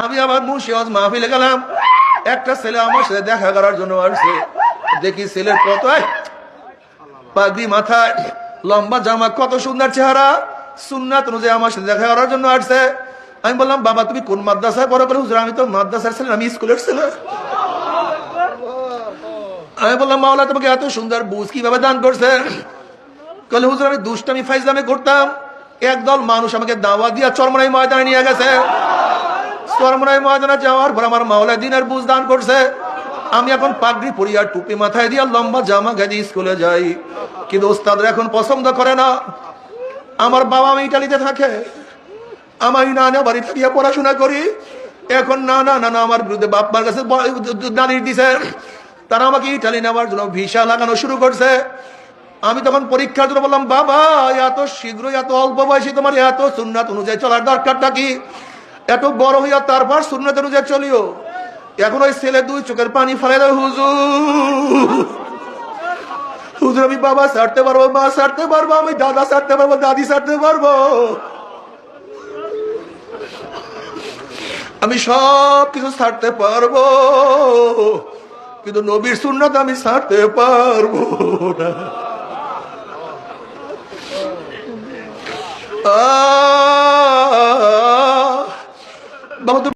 আমি আবার মুর্শিদাবাদ মাহফিলে গেলাম। একটা ছেলে আমার সাথে দেখা করার জন্য আসছে। দেখি ছেলের কত পাগড়ি মাথায় লম্বা জামা, কত সুন্দর চেহারা। সুন্নাত অনুযায়ী আমার সাথে দেখা করার জন্য আসছে। আমি বললাম, বাবা, তুমি কোন মাদ্রাসায় পড়ো? করে হুজুর, আমি তো মাদ্রাসার ছেলে আমি স্কুলের ছেলে। আমি বললাম, মাওলা, তোমাকে এত সুন্দর বুঝ কীভাবে দান করছে? কলে হুজুর, আমি দুষ্টামি, ফাইজলামে করতাম। একদল মানুষ আমাকে দাওয়া দিয়া চরমনাই ময়দানে নিয়ে গেছে। আমার দিনের বুঝ দান করছে। আমি এখন পাগড়ি পরিয়া টুপি মাথায় দিয়া লম্বা জামা গাদি স্কুলে যাই। কিন্তু ওস্তাদরা এখন পছন্দ করে না? আমার বাবা আমি ইটালিতে থাকে। আমার নানা বাড়িতে গিয়ে পড়াশোনা করি। এখন না না না আমার বিরুদ্ধে বাপ মার কাছে দাঁড়িয়ে দিছে। তারা আমাকে ইটালি নেওয়ার জন্য ভিসা লাগানো শুরু করছে। আমি তখন পরীক্ষার জন্য বললাম, বাবা, এত শীঘ্র এত অল্প বয়সী তোমার এত সুন্নাত অনুযায়ী চলার দরকারটা কি? এত বড় হইয়া তারপর সুন্নাত অনুযায়ী চলিও। এখন ওই ছেলে দুই চোখের পানি ফেলে দেয়, হুজুর। হুজুর, আমি বাবা সারতে পারব, মা ছাড়তে পারব, আমি দাদা সারতে পারব, দাদি ছাড়তে পারব। আমি সব কিছু ছাড়তে পারব, কিন্তু নবীর সুন্নাত আমি ছাড়তে পারব না। 너도